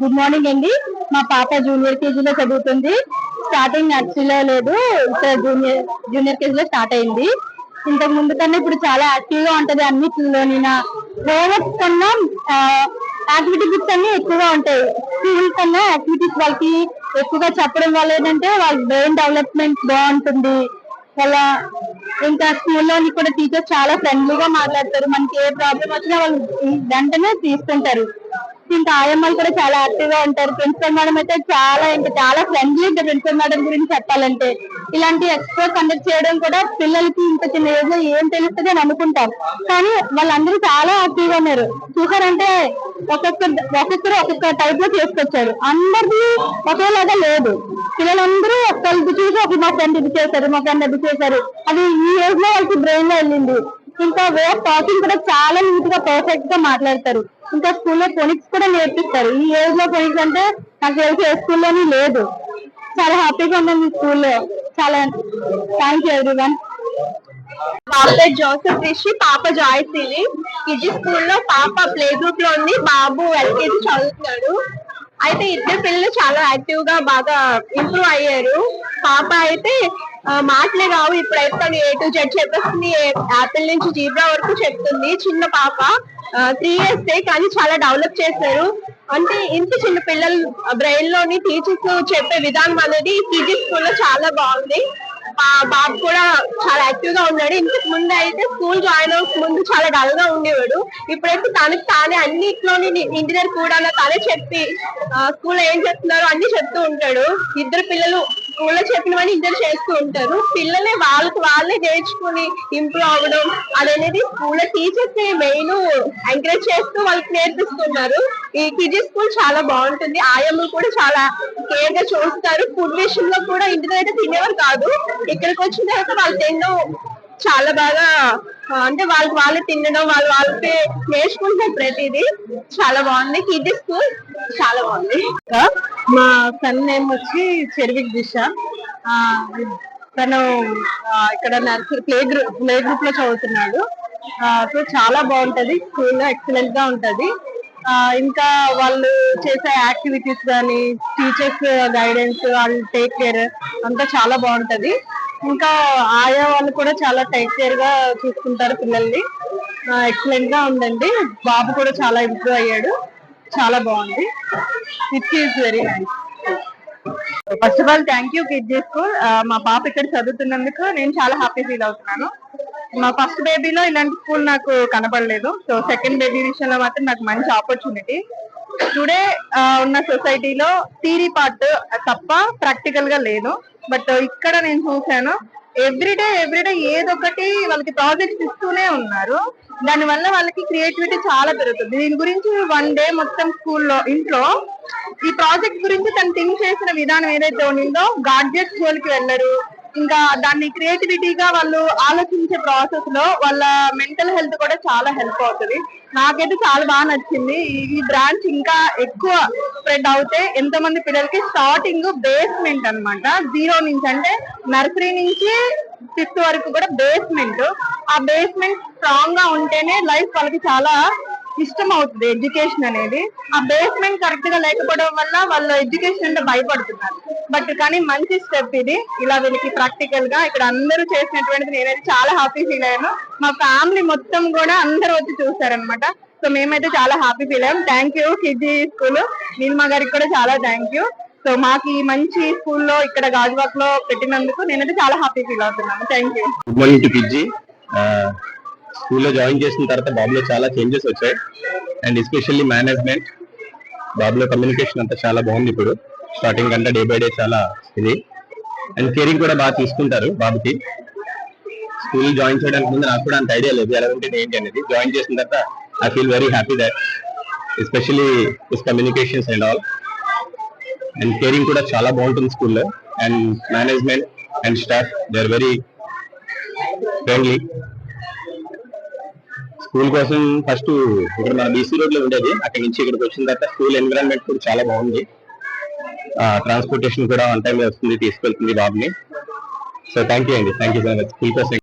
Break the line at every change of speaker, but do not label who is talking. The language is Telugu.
గుడ్ మార్నింగ్ అండి. మా పాప జూనియర్ కేజీలో చదువుతుంది. స్టార్టింగ్ నర్సరీలో లేదు. ఇక్కడ జూనియర్ జూనియర్ కేజీలో స్టార్ట్ అయింది. ఇంతకు ముందు కన్నా ఇప్పుడు చాలా యాక్టివ్గా ఉంటది అన్నిటిలోని హోంవర్క్ కన్నా యాక్టివిటీ బుక్స్ అన్ని ఎక్కువగా ఉంటాయి. స్కూల్ కన్నా యాక్టివిటీస్ వాళ్ళకి ఎక్కువగా చెప్పడం వల్ల ఏంటంటే వాళ్ళ బ్రెయిన్ డెవలప్మెంట్ బాగుంటుంది. వాళ్ళ ఇంకా స్కూల్లోని కూడా టీచర్స్ చాలా ఫ్రెండ్లీగా మాట్లాడతారు. మనకి ఏ ప్రాబ్లం వచ్చినా వాళ్ళు వెంటనే తీసుకుంటారు. ఇంకా ఆయమ్మలు కూడా చాలా యాక్టివ్గా ఉంటారు. ప్రిన్సిపల్ మేడం అయితే చాలా ఇంకా చాలా ఫ్రెండ్లీ ప్రిన్సిపల్ మేడం గురించి చెప్పాలంటే. ఇలాంటి ఎక్స్పో కండక్ట్ చేయడం కూడా పిల్లలకి ఇంత చిన్న ఏజ్లో ఏం తెలుస్తుంది అని అనుకుంటాం కానీ వాళ్ళందరూ చాలా యాక్టివ్గా ఉన్నారు. చూసారంటే ఒక్కొక్క ఒక్కొక్కరు ఒక్కొక్క టైప్లో చేసుకొచ్చారు. అందరిది ఒకేలాగా లేదు. పిల్లలందరూ ఒక్కరికి చూసి ఒక మా ఫ్రెండ్ ఇది చేశారు మా ఫ్రెండ్ అది చేశారు. అది ఈ ఏజ్లో వాళ్ళకి బ్రెయిన్లో వెళ్ళింది. ఇంకా వే టాకింగ్ కూడా చాలా నీట్గా పర్ఫెక్ట్గా మాట్లాడతారు. ఇంకా స్కూల్లో ఫోనిక్స్ కూడా నేర్పిస్తారు. ఈ ఏజ్లో ఫోనిక్స్ అంటే నాకు తెలిసి ఏ స్కూల్లోని లేదు. చాలా హ్యాపీగా ఉన్నాను ఈ స్కూల్లో చాలా థ్యాంక్ యూ ఎవ్రీవన్
పాప జోసెఫ్ రిషి పాప జాయ్స్ ఇది కిజీ స్కూల్లో పాప ప్లే గ్రూప్లో ఉంది. బాబు ఎల్కేజీ చదువుతున్నాడు. అయితే ఇద్దరు పిల్లలు చాలా యాక్టివ్గా బాగా ఇంప్రూవ్ అయ్యారు. పాప అయితే మాటలే కావు. ఇప్పుడైతే తను ఏ టు జెడ్ చెప్పేస్తుంది. యాపిల్ నుంచి జీబ్రా వరకు చెప్తుంది. చిన్న పాప త్రీ ఇయర్స్ కానీ చాలా డెవలప్ చేశారు. అంటే ఇంత చిన్న పిల్లలు బ్రెయిన్లోని టీచర్స్ చెప్పే విధానం అనేది పీజీ స్కూల్లో చాలా బాగుంది. బాబు కూడా చాలా యాక్టివ్గా ఉన్నాడు. ఇంతకు ముందు అయితే స్కూల్ జాయిన్ అవ్వక ముందు చాలా డల్గా ఉండేవాడు. ఇప్పుడైతే తనకి తానే అన్నిట్లోని ఇంజనీర్ కూడా తానే చెప్పి స్కూల్ ఏం చేస్తున్నారో అన్ని చెప్తూ ఉంటాడు. ఇద్దరు పిల్లలు స్కూల్లో చెప్పినవన్నీ ఇద్దరు చేస్తూ ఉంటారు. పిల్లలే వాళ్ళకి వాళ్ళే నేర్చుకుని ఇంప్రూవ్ అవ్వడం అదనేది స్కూల్ టీచర్స్ మెయిన్ ఎంకరేజ్ చేస్తూ వాళ్ళకి నేర్పిస్తున్నారు. ఈ కిజీ స్కూల్ చాలా బాగుంటుంది. ఆయమ్మలు కూడా చాలా కేర్గా చూస్తారు. ఫుడ్ విషయంలో కూడా ఇంటి దగ్గర తినేవారు కాదు. ఇక్కడికి వచ్చిన తర్వాత వాళ్ళు తినడం చాలా బాగా అంటే వాళ్ళకి వాళ్ళే తినడం వాళ్ళు వాళ్ళకి నేర్చుకుంటారు ప్రతిదీ చాలా బాగుంది. కిడ్స్ స్కూల్ చాలా బాగుంది.
మా సన్ నేమ్ వచ్చి చెర్విక్ దిశ. తను ఇక్కడ నర్సరీ ప్లే గ్రూప్ ప్లే గ్రూప్లో చదువుతున్నాడు. సో చాలా బాగుంటది స్కూల్ ఎక్సలెంట్గా ఉంటది. ఇంకా వాళ్ళు చేసే యాక్టివిటీస్ కానీ టీచర్స్ గైడెన్స్ వాళ్ళు టేక్ కేర్ అంతా చాలా బాగుంటది. ఇంకా ఆయా వాళ్ళు కూడా చాలా టేక్ కేర్గా చూసుకుంటారు పిల్లల్ని. ఎక్సలెంట్గా ఉందండి. బాబు కూడా చాలా ఇంప్రూవ్ అయ్యాడు. చాలా బాగుంది. It is very nice first of all thank you kid school మా పాప ఇక్కడ చదువుతున్నందుకు నేను చాలా హ్యాపీ ఫీల్ అవుతున్నాను. మా ఫస్ట్ బేబీలో ఇలాంటి స్కూల్ నాకు కనపడలేదు. సో సెకండ్ బేబీ విషయంలో మాత్రం నాకు మంచి ఆపర్చునిటీ టుడే ఉన్న సొసైటీలో థీరీ పార్ట్ తప్ప ప్రాక్టికల్గా లేదు. బట్ ఇక్కడ నేను చూశాను ఎవ్రీడే ఎవ్రీడే ఏదొకటి వాళ్ళకి ప్రాజెక్ట్స్ ఇస్తూనే ఉన్నారు. దాని వల్ల వాళ్ళకి క్రియేటివిటీ చాలా పెరుగుతుంది. దీని గురించి వన్ డే మొత్తం స్కూల్లో ఇంట్లో ఈ ప్రాజెక్ట్ గురించి తను థింక్ చేసిన విధానం ఏదైతే ఉండిందో గాడ్జెట్స్ జోలికి వెళ్ళరు. ఇంకా దాన్ని క్రియేటివిటీగా వాళ్ళు ఆలోచించే ప్రాసెస్లో వాళ్ళ మెంటల్ హెల్త్ కూడా చాలా హెల్ప్ అవుతుంది. నాకైతే చాలా బాగా నచ్చింది. ఈ- బ్రాంచ్ ఇంకా ఎక్కువ స్ప్రెడ్ అవుతే ఎంతో మంది పిల్లలకి స్టార్టింగ్ బేస్మెంట్ అన్నమాట. జీరో నుంచి అంటే నర్సరీ నుంచి ఫిఫ్త్ వరకు కూడా బేస్మెంట్. ఆ బేస్మెంట్ స్ట్రాంగ్గా ఉంటేనే లైఫ్ వాళ్ళకి చాలా ఇష్టం అవుతుంది ఎడ్యుకేషన్ అనేది. ఆ బేస్మెంట్ కరెక్ట్గా లేకపోవడం వల్ల వాళ్ళు ఎడ్యుకేషన్ అంటే భయపడుతున్నారు. బట్ కానీ మంచి స్టెప్ ఇది. ఇలా వీళ్ళకి ప్రాక్టికల్గా ఇక్కడ అందరూ చేసినటువంటిది నేనైతే చాలా హ్యాపీ ఫీల్ అయ్యాను. మా ఫ్యామిలీ మొత్తం కూడా అందరూ వచ్చి చూసారనమాట సో మేమైతే చాలా హ్యాపీ ఫీల్ అయ్యాం. Thank you Kidzee school Neelma గారికి కూడా చాలా థ్యాంక్ యూ సో మాకు ఈ మంచి స్కూల్లో ఇక్కడ గాజువాక్లో పెట్టినందుకు నేనైతే చాలా హ్యాపీ ఫీల్ అవుతున్నాను. Thank you
good morning to పిజ్జి స్కూల్లో జాయిన్ చేసిన తర్వాత బాబులో చాలా చేంజెస్ వచ్చాయి. And especially management. బాబులో కమ్యూనికేషన్ అంతా చాలా బాగుంది ఇప్పుడు. స్టార్టింగ్ కంటే డే బై డే చాలా ఇది. అండ్ కేరింగ్ కూడా బాగా తీసుకుంటారు బాబుకి. స్కూల్ జాయిన్ చేయడానికి ముందు నాకు కూడా అంత ఐడియా లేదు. ఎలా ఉంటుంది ఏంటి అనేది. జాయిన్ చేసిన తర్వాత I feel very happy that especially this communications and all and caring కూడా చాలా బాగుంటుంది స్కూల్లో. And management and staff they are very friendly school కోసం ఫస్ట్ ఇక్కడ మన బీసీ రోడ్లో ఉండేది. అక్కడి నుంచి ఇక్కడికి వచ్చిన తర్వాత స్కూల్ ఎన్విరాన్మెంట్ కూడా చాలా బాగుంది. ట్రాన్స్పోర్టేషన్ కూడా ఆన్ టైం వస్తుంది తీసుకెళ్తుంది బాబుని. సో థ్యాంక్ యూ అండి. Thank you so much school కోసం